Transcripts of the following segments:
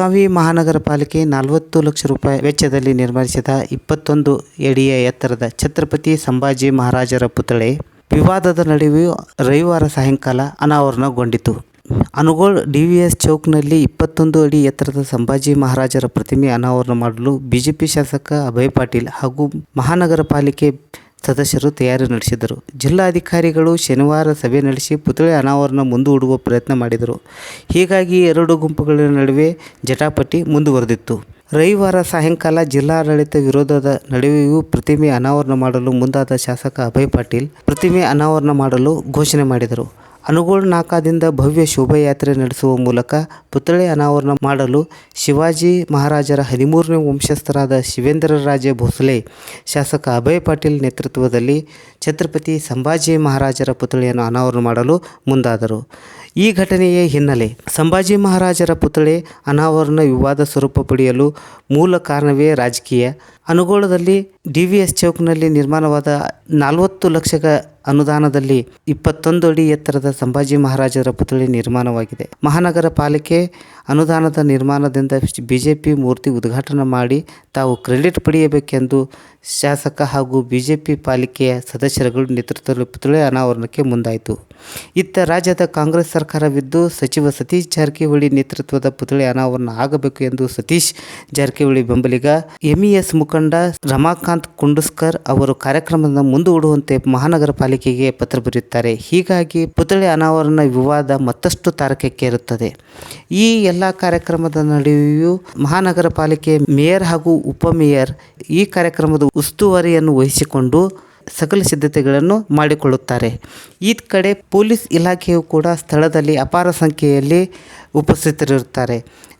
ಬೆಳಗಾವಿ ಮಹಾನಗರ ಪಾಲಿಕೆ ನಲವತ್ತು ಲಕ್ಷ ರೂಪಾಯಿ ವೆಚ್ಚದಲ್ಲಿ ನಿರ್ಮಿಸಿದ ಇಪ್ಪತ್ತೊಂದು ಅಡಿಯ ಎತ್ತರದ ಛತ್ರಪತಿ ಸಂಭಾಜಿ ಮಹಾರಾಜರ ಪುತ್ಥಳಿ ವಿವಾದದ ನಡುವೆಯೂ ರವಿವಾರ ಸಾಯಂಕಾಲ ಅನಾವರಣಗೊಂಡಿತು. ಅನುಗೋಳ್ ಎಸ್ ಚೌಕ್ನಲ್ಲಿ ಇಪ್ಪತ್ತೊಂದು ಅಡಿ ಎತ್ತರದ ಸಂಭಾಜಿ ಮಹಾರಾಜರ ಪ್ರತಿಮೆ ಅನಾವರಣ ಮಾಡಲು ಬಿಜೆಪಿ ಶಾಸಕ ಅಭಯ್ ಪಾಟೀಲ್ ಹಾಗೂ ಮಹಾನಗರ ಪಾಲಿಕೆ ಸದಸ್ಯರು ತಯಾರಿ ನಡೆಸಿದರು. ಜಿಲ್ಲಾಧಿಕಾರಿಗಳು ಶನಿವಾರ ಸಭೆ ನಡೆಸಿ ಪುತ್ಥಳಿ ಅನಾವರಣ ಮುಂದೂಡುವ ಪ್ರಯತ್ನ ಮಾಡಿದರು. ಹೀಗಾಗಿ ಎರಡು ಗುಂಪುಗಳ ನಡುವೆ ಜಟಾಪಟಿ ಮುಂದುವರೆದಿತ್ತು. ರವಿವಾರ ಸಾಯಂಕಾಲ ಜಿಲ್ಲಾಡಳಿತ ವಿರೋಧದ ನಡುವೆಯೂ ಪ್ರತಿಮೆ ಅನಾವರಣ ಮಾಡಲು ಮುಂದಾದ ಶಾಸಕ ಅಭಯ್ ಪಾಟೀಲ್ ಪ್ರತಿಮೆ ಅನಾವರಣ ಮಾಡಲು ಘೋಷಣೆ ಮಾಡಿದರು. ಅನುಗೋಳ್ ನಾಕಾದಿಂದ ಭವ್ಯ ಶೋಭಾಯಾತ್ರೆ ನಡೆಸುವ ಮೂಲಕ ಪುತ್ಥಳಿ ಅನಾವರಣ ಮಾಡಲು ಶಿವಾಜಿ ಮಹಾರಾಜರ ಹದಿಮೂರನೇ ವಂಶಸ್ಥರಾದ ಶಿವೇಂದ್ರರಾಜೇ ಭೋಸಲೆ, ಶಾಸಕ ಅಭಯ್ ಪಾಟೀಲ್ ನೇತೃತ್ವದಲ್ಲಿ ಛತ್ರಪತಿ ಸಂಭಾಜಿ ಮಹಾರಾಜರ ಪುತ್ಥಳಿಯನ್ನು ಅನಾವರಣ ಮಾಡಲು ಮುಂದಾದರು. ಈ ಘಟನೆಯ ಹಿನ್ನೆಲೆ ಸಂಭಾಜಿ ಮಹಾರಾಜರ ಪುತ್ಥಳಿ ಅನಾವರಣ ವಿವಾದ ಸ್ವರೂಪ ಪಡೆಯಲು ಮೂಲ ಕಾರಣವೇ ರಾಜಕೀಯ. ಅನುಗೋಳದಲ್ಲಿ ಡಿ ವಿ ಎಸ್ ಚೌಕ್ನಲ್ಲಿ ನಿರ್ಮಾಣವಾದ ನಲವತ್ತು ಲಕ್ಷದ ಅನುದಾನದಲ್ಲಿ ಇಪ್ಪತ್ತೊಂದು ಅಡಿ ಎತ್ತರದ ಸಂಭಾಜಿ ಮಹಾರಾಜರ ಪುತ್ಥಳಿ ನಿರ್ಮಾಣವಾಗಿದೆ. ಮಹಾನಗರ ಪಾಲಿಕೆ ಅನುದಾನದ ನಿರ್ಮಾಣದಿಂದ ಬಿಜೆಪಿ ಮೂರ್ತಿ ಉದ್ಘಾಟನೆ ಮಾಡಿ ತಾವು ಕ್ರೆಡಿಟ್ ಪಡೆಯಬೇಕೆಂದು ಶಾಸಕ ಹಾಗೂ ಬಿಜೆಪಿ ಪಾಲಿಕೆಯ ಸದಸ್ಯರುಗಳು ನೇತೃತ್ವದಲ್ಲಿ ಪುತ್ಥಳಿ ಅನಾವರಣಕ್ಕೆ ಮುಂದಾಯಿತು. ಇತ್ತ ರಾಜ್ಯದ ಕಾಂಗ್ರೆಸ್ ಸರ್ಕಾರವಿದ್ದು ಸಚಿವ ಸತೀಶ್ ಜಾರಕಿಹೊಳಿ ನೇತೃತ್ವದ ಪುತ್ಥಳಿ ಅನಾವರಣ ಆಗಬೇಕು ಎಂದು ಸತೀಶ್ ಜಾರಕಿಹೊಳಿ ಬೆಂಬಲಿಗ ಎಂಇಎಸ್ ಮುಖಂಡ ರಮಾಕಾಂತ್ ಕುಂಡುಸ್ಕರ್ ಅವರು ಕಾರ್ಯಕ್ರಮದ ಮುಂದೂಡುವಂತೆ ಮಹಾನಗರ ಪಾಲಿಕೆಗೆ ಪತ್ರ ಬರೆಯುತ್ತಾರೆ. ಹೀಗಾಗಿ ಪುತ್ಥಳಿ ಅನಾವರಣ ವಿವಾದ ಮತ್ತಷ್ಟು ತಾರಕಕ್ಕೇರುತ್ತದೆ. ಈ ಎಲ್ಲ ಕಾರ್ಯಕ್ರಮದ ನಡುವೆಯೂ ಮಹಾನಗರ ಪಾಲಿಕೆ ಮೇಯರ್ ಹಾಗೂ ಉಪಮೇಯರ್ ಈ ಕಾರ್ಯಕ್ರಮದ ಉಸ್ತುವಾರಿಯನ್ನು ವಹಿಸಿಕೊಂಡು ಸಕಲ ಸಿದ್ಧತೆಗಳನ್ನು ಮಾಡಿಕೊಳ್ಳುತ್ತಾರೆ. ಈ ಕಡೆ ಪೊಲೀಸ್ ಇಲಾಖೆಯು ಕೂಡ ಸ್ಥಳದಲ್ಲಿ ಅಪಾರ ಸಂಖ್ಯೆಯಲ್ಲಿ ಉಪಸ್ಥಿತರಿರುತ್ತಾರೆ.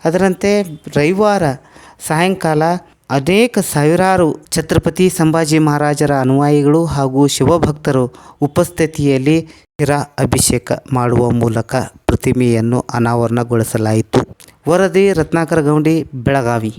ಅದರಂತೆ ರವಿವಾರ ಸಾಯಂಕಾಲ ಅನೇಕ ಸಾವಿರಾರು ಛತ್ರಪತಿ ಸಂಭಾಜಿ ಮಹಾರಾಜರ ಅನುಯಾಯಿಗಳು ಹಾಗೂ ಶಿವಭಕ್ತರು ಉಪಸ್ಥಿತಿಯಲ್ಲಿ ಶಿರಾ ಅಭಿಷೇಕ ಮಾಡುವ ಮೂಲಕ ಪ್ರತಿಮೆಯನ್ನು ಅನಾವರಣಗೊಳಿಸಲಾಯಿತು. ವರದಿ ರತ್ನಾಕರ ಗೌಂಡಿ ಬೆಳಗಾವಿ.